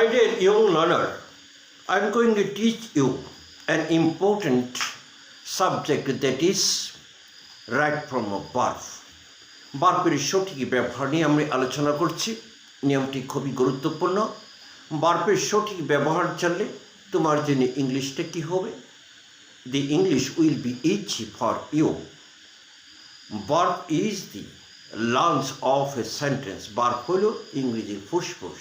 My dear young learner, I'm going to teach you an important subject that is right from a birth. বার্পের সঠিক ব্যবহার নিয়ে আমি আলোচনা করছি। নিয়মটি খুবই গুরুত্বপূর্ণ। বার্পের সঠিক ব্যবহার জানলে তোমার জন্য ইংলিশটা কি হবে? The English will be easy for you verb is the lungs of a sentence verb হল ইংরেজির ফুসফুস।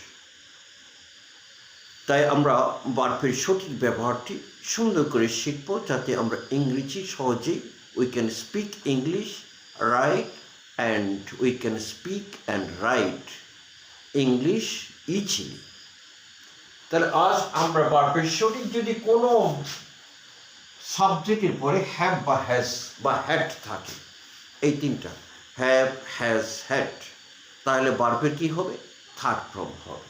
তাই আমরা বার্পের সঠিক ব্যবহারটি সুন্দর করে শিখব যাতে আমরা ইংরেজি সহজেই we can speak English write and we can speak and write English easily তাহলে আজ আমরা বার্পের সঠিক যদি কোনো সাবজেক্টের পরে হ্যাভ বা হ্যাজ বা হ্যাড থাকে, এই তিনটা হ্যাভ হ্যাজ হ্যাট তাহলে বার্পের কী হবে? থার্ড ফর্ম হবে।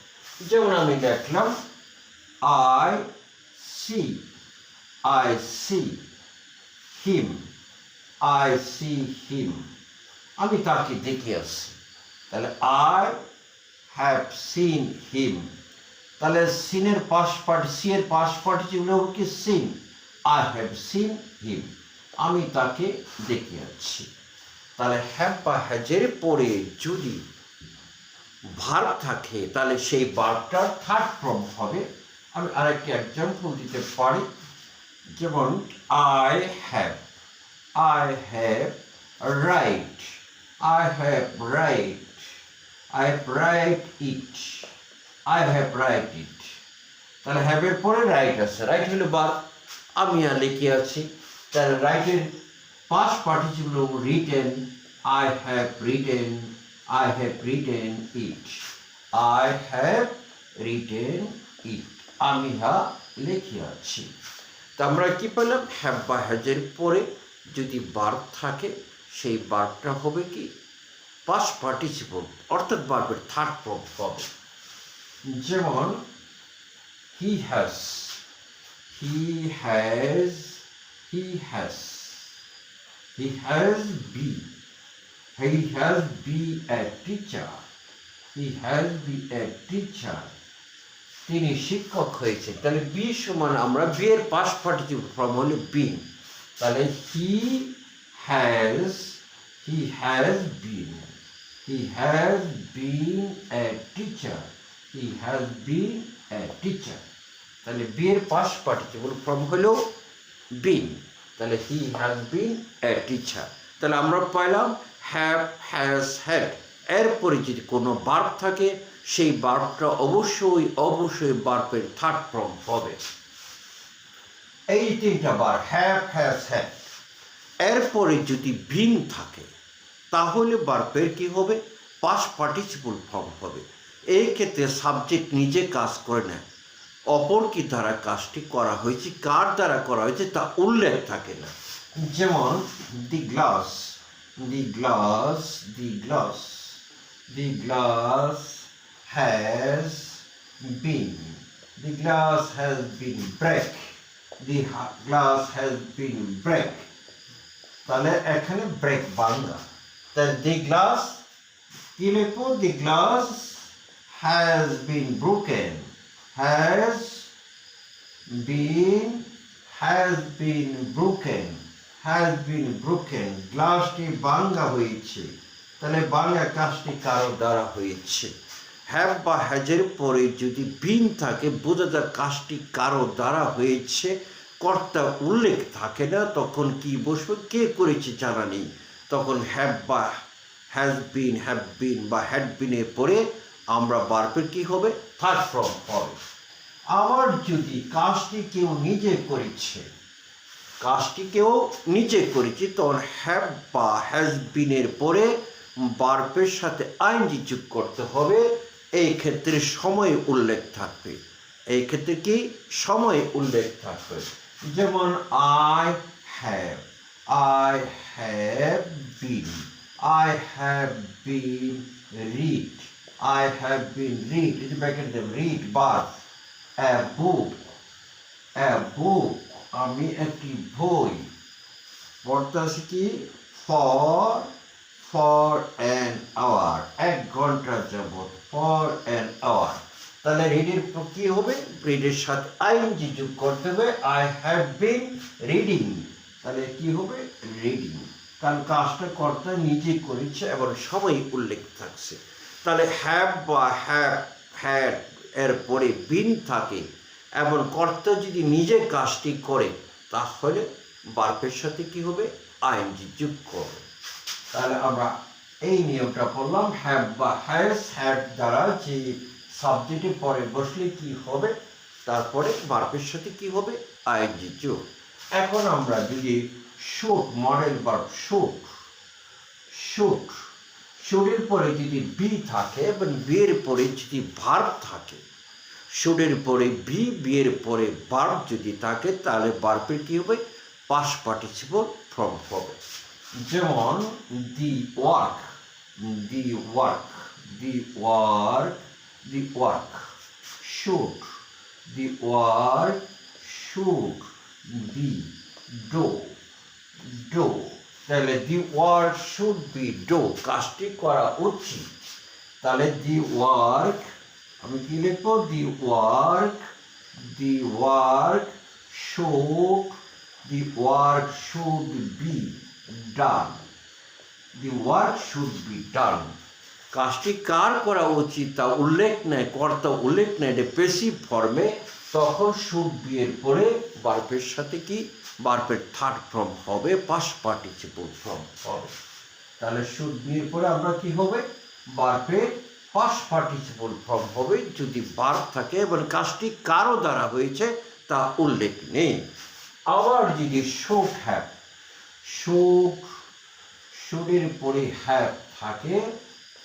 যেমন আমি দেখলাম I see I see him I see him আমি তাকে দেখে আসছি তাহলে আই হ্যাভ সিন হিম তাহলে সিনের পাশ পার্টি সি যেগুলো কি seen I have seen him আমি তাকে দেখে আছি তাহলে হ্যাভ বা হ্যাজের পরে যদি ভার্ব থাকে, তাহলে সেই ভার্বটার থার্ড ফর্ম হবে আমি আরেকটি এক্সাম্পল দিতে পারি। যেমন I have I have write I have write I have write it I have write it তাহলে হ্যাভের পরে রাইট আছে। রাইট হলো বার। আমি আর লিখে আছি। তাহলে রাইটের পাঁচ participle written I have written I have written it I have written it আমি হা লিখে আছি। তা আমরা কি পেলাম? হ্যাভ বা হ্যাজের পরে যদি বার্ব থাকে, সেই বার্বটা হবে কি? পাস পার্টিসিপল অর্থাৎ বার্বের থার্ড ফর্ম হবে। যেমন he has he has he has he has be he has be a teacher he has be a teacher তিনি শিক্ষক হয়েছে তাহলে বি সমান আমরা বি এর পাস পার্টিসিপল ফর্ম হলো বিন তাহলে he has he has been he has been a teacher he has been a teacher তাহলে বি এর পাস পার্টিসিপল ফর্ম হলো বিন তাহলে he has been a teacher তাহলে আমরা পাইলাম হ্যাভ হ্যাজ হ্যাড এরপরে যদি কোনো বার্ব থাকে সেই বার্বটা অবশ্যই অবশ্যই বার্বের থার্ড ফর্ম হবে। এই তিনটা বার হ্যাভ হ্যাজ হ্যাড এরপরে যদি ভিন থাকে, তাহলে বার্বের কি হবে? পাস পার্টিসিপল ফর্ম হবে। এই ক্ষেত্রে সাবজেক্ট নিজে কাজ করে না অপর কি দ্বারা কাজটি করা হয়েছে, কার দ্বারা করা হয়েছে, তা উল্লেখ থাকে না। যেমন the glass the glass the glass the glass has been the glass has been break the glass has been break তাহলে এখানে ব্রেক বাংলা। তাহলে দি গ্লাস কি লিখব the glass has been broken has been has been broken. Has been broken. গ্লাসটি ভাঙ্গা হয়েছে। তাহলে ভাঙ্গা কাজটি কারও দ্বারা হয়েছে? হ্যাভ বা হ্যাজের পরে যদি বিন থাকে বোঝা যায় কাজটি কারও দ্বারা হয়েছে কর্তা উল্লেখ থাকে না তখন কি বসবে কে করেছে জানা নেই। তখন হ্যাভ বা হ্যাজ বিন হ্যাভ বিন বা হ্যাড বিনের পরে আমরা বার্পের কি হবে? থার্ড ফর্ম হবে আবার যদি কাজটি কেউ নিজে করেছে কাজটি কেউ নিজে করেছে তখন হ্যাভ বা হ্যাজ বিনের পরে বার্পের সাথে আইনজি যোগ করতে হবে। এই ক্ষেত্রে সময় উল্লেখ থাকবে। এই ক্ষেত্রে কি? সময় উল্লেখ থাকবে। যেমন I have I have been I have been read I have been read back in the read bar, a book, a আমি একটি বই। পড়তেছি কি? ফর ফর অ্যান রিডের কি হবে? রিডের সাথে আইএনজি যোগ করতে হবে। আই হ্যাভ বিন রিডিং তাহলে কি হবে? রিডিং কারণ কাজটা কর্তা নিজে করেছে এবং সবাই উল্লেখ থাকছে। তাহলে হ্যাভ বা হ্যাভ হ্যাড এর পরে বিন থাকে। এবং কর্তা যদি নিজে কাজটি করে, তাহলে বার্পের সাথে কি হবে? আইএনজি যোগ করবে। তাহলে আমরা এই নিয়মটা পড়লাম। হ্যাভ বা হ্যাজ হ্যাড দ্বারা যে সাবজেক্টের পরে বসলে কি হবে? তারপরে বার্পের সাথে কি হবে? আইএনজি যোগ। এখন আমরা যদি should modal verb should should শুটের পরে যদি বি থাকে, এবং বিয়ের পরে যদি ভার্ব থাকে শুটের পরে বি বিয়ের পরে ভার্ব যদি থাকে, তাহলে বার্বের কি হবে? পাস পার্টিসিপল ফর্ম হবে। যেমন, the work the work the work the work should the work should be do do তাহলে the work should be do কাজটি করা উচিত। তাহলে দি ওয়ার্ক আমি কি লিখব? The work the work should the work should be done the work should be done কাজটি কার করা উচিত তা উল্লেখ নেয় কর্তা উল্লেখ নেয় এটা পেসিভ ফর্মে তখন শুড বিয়ের পরে বার্পের সাথে কি? বার্পের থার্ড ফর্ম হবে পাস পার্টিসিপল ফর্ম হবে। তাহলে শুড বিয়ের পরে আমরা কি হবে? বার্পের পাস পার্টিসিপল ফর্ম হবে। যদি বার্ব থাকে এবং কাজটি কারও দ্বারা হয়েছে তা উল্লেখ নেই। আবার যদি শুট হ্যাপ শুট শুটের পরে হ্যাপ থাকে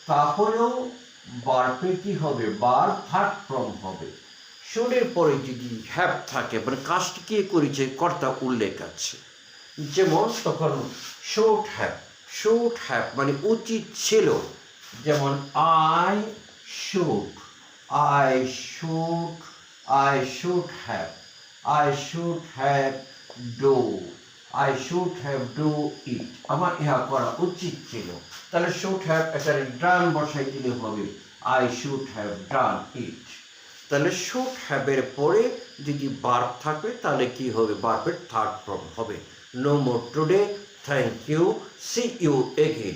তাহলেও বার্পে কি হবে? বার থার্ড ফর্ম হবে। শুটের পরে যদি হ্যাপ থাকে মানে কাজটি কে করেছে? কর্তা উল্লেখ আছে। যেমন তখন শুট হ্যাভ শুট হ্যাভ মানে উচিত ছিল। যেমন I should I should I should have I should have do I should have do it আমার ইহা করা উচিত ছিল। তাহলে শুড হ্যাভ এখানে ডান বসাই দিলে হবে। I should have done it তাহলে শুড হ্যাভের পরে যদি বার্ব থাকবে তাহলে কি হবে? বার্বের থার্ড ফর্ম হবে। No more today thank you see you again